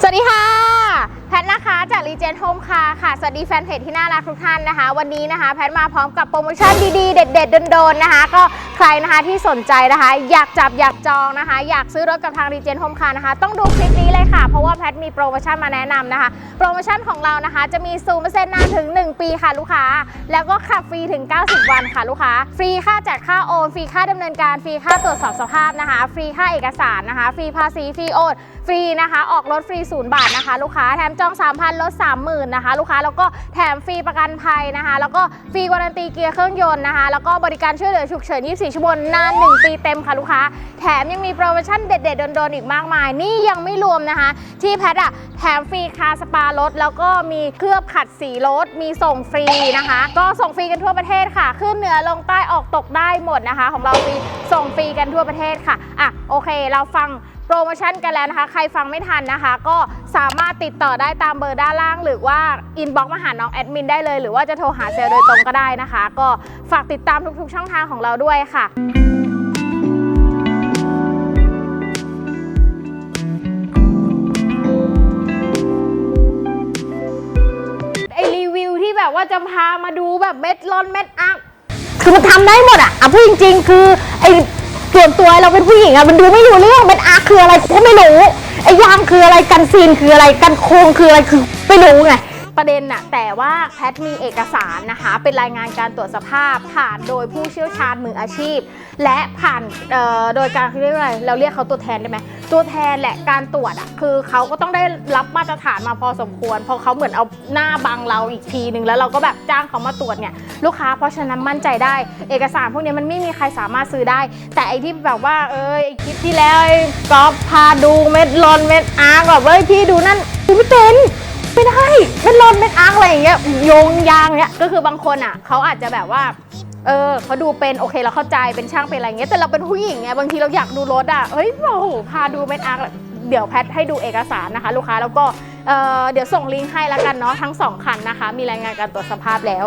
สวัสดีค่ะ แพทนะคะจากรีเจนโฮมคาค่ะ สวัสดีแฟนเพจที่น่ารักทุกท่านนะคะ วันนี้นะคะ แพทมาพร้อมกับโปรโมชั่นดีๆ เด็ดๆโดนๆนะคะ ก็ รนะคะที่สนใจนะคะ อยากจับอยากจองนะคะ อยากซื้อรถกับทางรีเจนโฮมคานะคะ ต้องดูคลิปนี้เลยค่ะ เพราะว่าแพทมีโปรโมชั่นมาแนะนำนะคะ โปรโมชั่นของเรานะคะ จะมีซูมเซ็นนานถึง 1 ปีค่ะลูกค้า แล้วก็ขับฟรีถึง 90 วันค่ะลูกค้า ฟรีค่าจัดค่าโอนฟรีค่าดำเนินการฟรีค่าตรวจสอบสภาพนะคะ ฟรีค่าเอกสารนะคะ ฟรีภาษีฟรีโอนฟรีนะคะ ออกรถฟรีศูนย์บาทนะคะ ลูกค้าแถมจอง 3,000ลด30,000นะคะ ลูกค้าแล้วก็แถมฟรีประกันภัยนะคะ แล้วก็ฟรีวารันตีเกียร์เครื่องยนต์นะคะ แล้วก็บริการช่วยเหลือฉุกเฉิน24ชั่วโมงนาน 1 ปีเต็มค่ะลูกค้า แถมยังมีโปรโมชั่นเด็ด ๆ โดนๆ อีกมากมาย นี่ยังไม่รวมนะคะ ที่แพทอะแถมฟรีคาสปารถ แล้วก็มีเคลือบขัดสีรถ มีส่งฟรีนะคะ ก็ส่งฟรีกันทั่วประเทศค่ะ ขึ้นเหนือลงใต้ออกตกได้หมดนะคะ ของเราฟรีส่งฟรีกันทั่วประเทศค่ะอะโอเค เราฟังโปรโมชั่นกันแล้วนะคะ ใครฟังไม่ทันนะคะ ก็ สามารถติดต่อได้ตามเบอร์ด้านล่าง หรือว่าอินบ็อกมาหาน้องแอดมินได้เลย หรือว่าจะโทรหาเซลล์โดยตรงก็ได้นะคะ ก็ฝากติดตามทุกๆ ช่องทางของเราด้วยค่ะไอรีวิวที่แบบว่าจะพามาดูแบบเม็ดร้อนเม็ดอัพคือมันทำได้หมดอะอะพูดจริง ๆ คือไอส่วนตัวเราเป็นผู้หญิงอะมันดูไม่รู้เรื่องเป็นอาร์ค ซีนคืออะไรกันโครงคืออะไรคือไม่รู้ไง ประเด็นน่ะแต่ว่าแพทมีเอกสารนะคะ เป็นรายงานการตรวจสภาพผ่านโดยผู้เชี่ยวชาญมืออาชีพ และผ่านเอ่อโดยการเรียกว่าอะไรเราเรียกเขาตัวแทนได้ไหมตัวแทนแหละการตรวจอะคือเขาก็ต้องได้รับมาตรฐานมาพอสมควรเพราะเขาเหมือนเอาหน้าบังเราอีกทีหนึ่งแล้วเราก็แบบจ้างเขามาตรวจเนี่ยลูกค้าเพราะฉะนั้นมั่นใจได้ เอกสารพวกนี้มันไม่มีใครสามารถซื้อได้ แต่ไอที่แบบว่าเอยไอคลิปที่แล้วไอ้ก๊อฟพาดูเม็ดลอนเม็ดอาร์กแบบเอ้ยพี่ดูนั่นดูไม่เป็น ไม่ได้เป็นลอนเป็นอาร์กอะไรอย่างเงี้ยโยงยางเนี้ยก็คือบางคนอะเขาอาจจะแบบว่าเออเขาดูเป็นโอเคเราเข้าใจเป็นช่างเป็นอะไรเงี้ยแต่เราเป็นผู้หญิงไงบางทีเราอยากดูรถอะเฮ้ยโอ้โหพาดูเป็นอาร์กเดี๋ยวแพทให้ดูเอกสารนะคะ ลูกค้าแล้วก็เอ่อเดี๋ยวส่งลิงก์ให้แล้วกันเนาะทั้งสองคันนะคะ มีรายงานการตรวจสภาพแล้ว